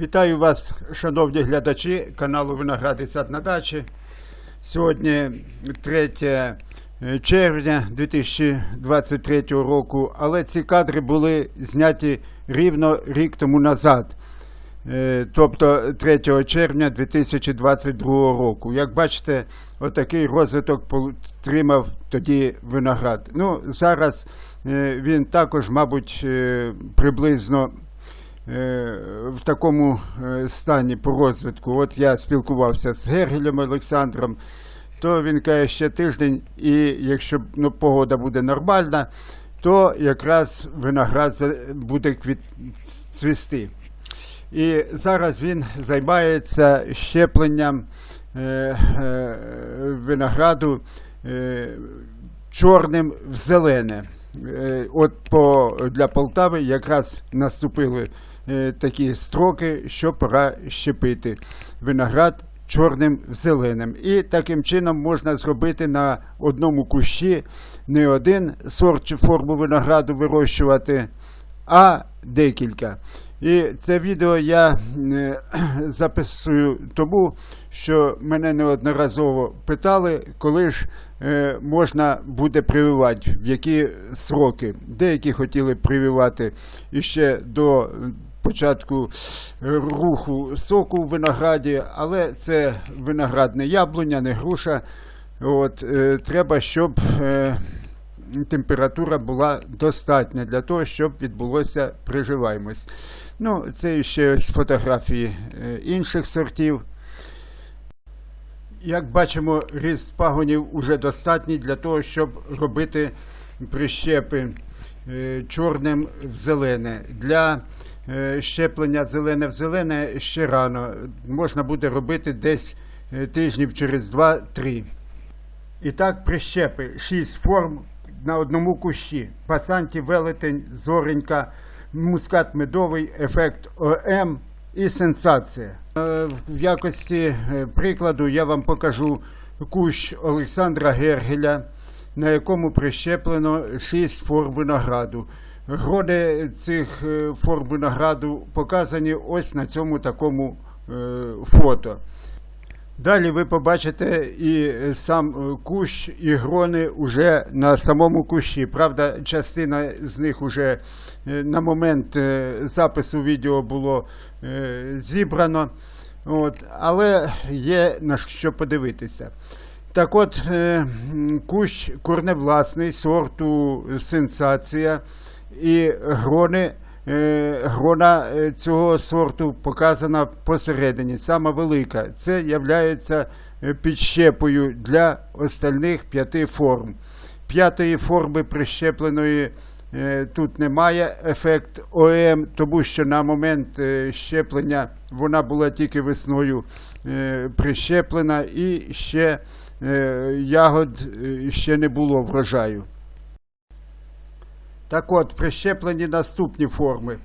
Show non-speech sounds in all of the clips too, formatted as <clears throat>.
Вітаю вас, шановні глядачі каналу Виноград і сад на дачі. Сьогодні 3 червня 2023 року, але ці кадри були зняті рівно рік тому назад, е, тобто 3 червня 2022 року. Як бачите, отакий розвиток отримав тоді виноград. Ну, зараз е, він також, мабуть, е, приблизно е, в такому е, стані по розвитку. От я спілкувався з Гергелем Олександром, то він каже, ще тиждень, і якщо ну, погода буде нормальна, то якраз виноград буде квіт... цвісти. І зараз він займається щепленням е, е, винограду е, чорним в зелене. Е, От по, для Полтави якраз наступили е, такі строки, що пора щепити виноград чорним зеленим. І таким чином можна зробити на одному кущі не один сорт чи форму винограду вирощувати, а декілька. І це відео я е, <clears throat> записую тому, що мене неодноразово питали, коли ж е, можна буде прививати, в які сроки. Деякі хотіли прививати іще до початку руху соку в винограді, але це виноград не яблуня, не груша. От, е, треба, щоб е, температура була достатня для того, щоб відбулося приживаємось. Ну, це ще ось фотографії е, інших сортів. Як бачимо, ріст пагонів уже достатній для того, щоб робити прищепи е, чорним в зелене. Для е, щеплення зелене в зелене ще рано. Можна буде робити десь е, тижнів через 2-3. І так, прищепи, шість форм на одному кущі. Пасанті, велетень, зоренька, мускат медовий, ефект ОМ і сенсація. Е, В якості е, прикладу я вам покажу кущ Олександра Гергеля, на якому прищеплено шість форм винограду. Грони цих е, форм винограду показані ось на цьому такому е, фото. Далі ви побачите і сам е, кущ, і грони уже на самому кущі. Правда, частина з них уже е, на момент запису відео було зібрано. От, але є на що подивитися. Так от, кущ корневласний сорту сенсація і грони. е, Грона е, цього сорту показана посередині, сама велика. Це є підщепою для остальних п'яти форм. П'ятої форми прищепленої е, тут немає ефект ОМ, тому що на момент е, щеплення вона була тільки весною е, прищеплена і ще е, ягод е, ще не було врожаю. Так от, прищеплені наступні форми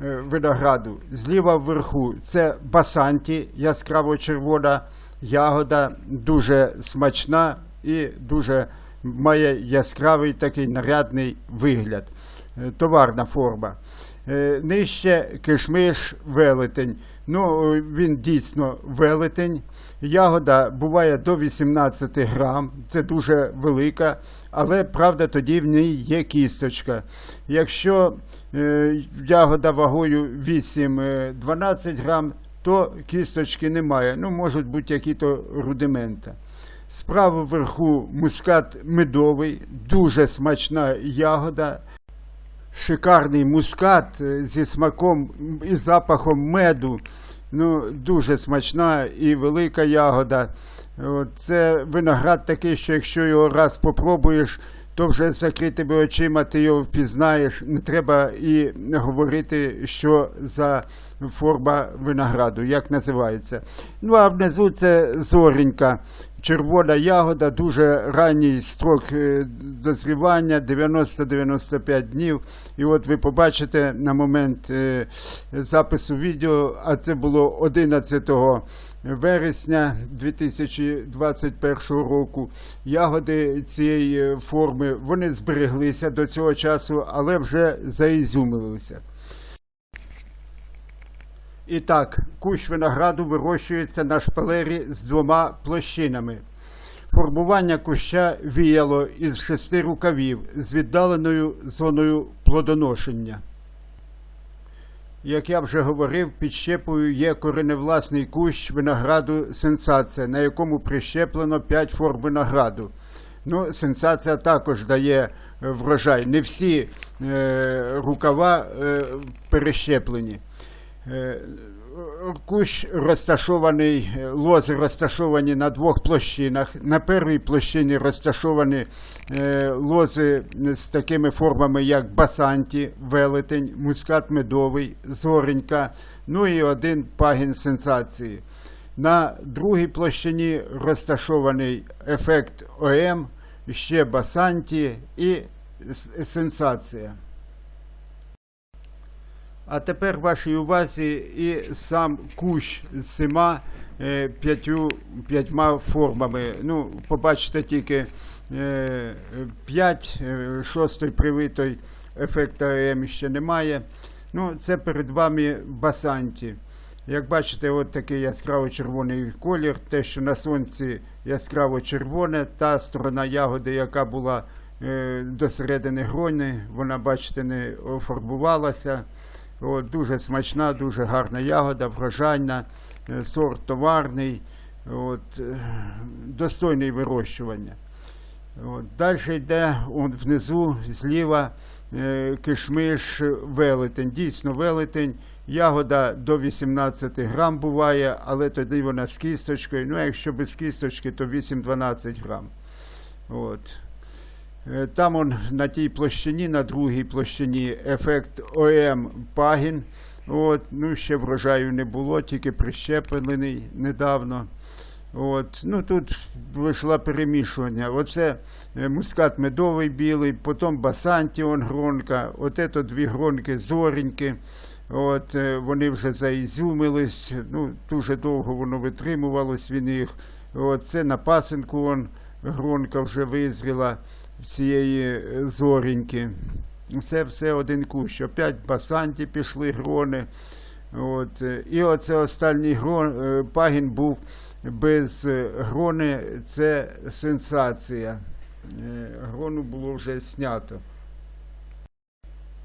е, винограду. Зліва вверху це басанті, яскраво червона ягода, дуже смачна і дуже має яскравий такий нарядний вигляд. Е, Товарна форма. Е, Нижче кишмиш велетень. Ну, він дійсно велетень. Ягода буває до 18 грам, це дуже велика, але правда тоді в ній є кісточка. Якщо е, ягода вагою 8-12 грам, то кісточки немає. Ну, можуть бути які-то рудимента. Справа вверху мускат медовий, дуже смачна ягода. Шикарний мускат е, зі смаком і запахом меду. Ну, дуже смачна і велика ягода. Це виноград такий, що якщо його раз попробуєш, то вже закритими очима ти його впізнаєш. Не треба і говорити, що за форма винограду, як називається. Ну а внизу це зоренька. Червона ягода, дуже ранній строк е, дозрівання 90-95 днів. І от ви побачите на момент е, запису відео, а це було 11 вересня 2021 року. Ягоди цієї форми вони збереглися до цього часу, але вже заізюмилися. І так, кущ винограду вирощується на шпалері з двома площинами. Формування куща віяло із шести рукавів з віддаленою зоною плодоношення. Як я вже говорив, під щепою є кореневласний кущ винограду сенсація, на якому прищеплено 5 форм винограду. Ну, сенсація також дає е, врожай. Не всі е, рукава е, перещеплені. Е, Кущ розташований, е, лози розташовані на двох площинах. На першій площині розташовані е, лози з такими формами, як басанті, велетень, мускат медовий, зоренька, ну і один пагін сенсації. На другій площині розташований ефект ОМ, ще басанті і сенсація. А тепер вашій увазі і сам кущ з цими е, п'ятю, п'ятьма формами. Ну, побачите тільки е, п'ять, е, шостий привитий ефекта АМ ще немає. Ну, це перед вами басанті. Як бачите, от такий яскраво червоний колір, те, що на сонці яскраво червоне, та сторона ягоди, яка була е, до середини грони, вона, бачите, не офарбувалася. От, дуже смачна, дуже гарна ягода, врожайна, е, сорт товарний, от, е, достойний вирощування. От, далі йде он, внизу зліва е, кишмиш велетень. Дійсно велетень. Ягода до 18 грам буває, але тоді вона з кісточкою. Ну, а якщо без кісточки, то 8-12 грам. От. Е, Там он на тій площині, на другій площині ефект ОМ пагін. От, ну, ще врожаю не було, тільки прищеплений недавно. От, ну, тут вийшло перемішування. Оце е, мускат медовий білий, потім басанті он гронка, от ето дві гронки зореньки. От, е, вони вже заізюмились, ну, дуже довго воно витримувалось від них. От, це на пасинку он, гронка вже визріла цієї е, зоріньки. Все, все один кущ. Опять басанті пішли грони. От. е, І оце останній грон, е, пагін був без грони, це сенсація. Грону було вже знято.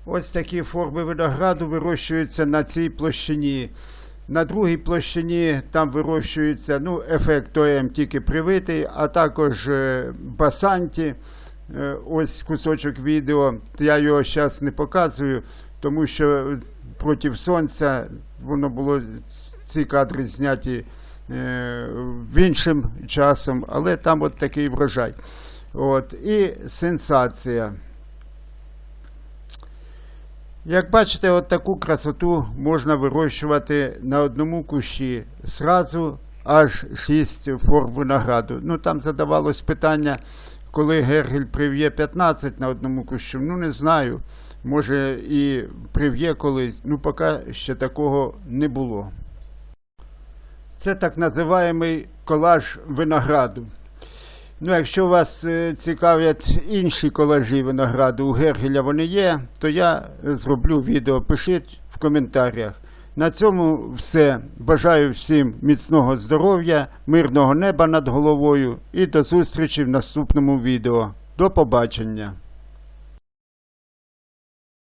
Ось такі форми винограду вирощуються на цій площині. На другій площині там вирощується ну, ефект ОМ тільки привитий, а також басанті. Е, Ось кусочок відео. Я його зараз не показую, тому що проти сонця воно було ці кадри зняті е, в іншим часом, але там от такий врожай. От. І сенсація. Як бачите, от таку красоту можна вирощувати на одному кущі зразу аж 6 форм винограду. Ну там задавалось питання, коли Гергель прив'є 15 на одному кущу. Ну не знаю. Може і прив'є колись, ну поки ще такого не було. Це так називаємий колаж винограду. Ну, якщо вас е, цікавлять інші колажі винограду у Гергеля вони є, то я зроблю відео. Пишіть в коментарях. На цьому все. Бажаю всім міцного здоров'я, мирного неба над головою і до зустрічі в наступному відео. До побачення!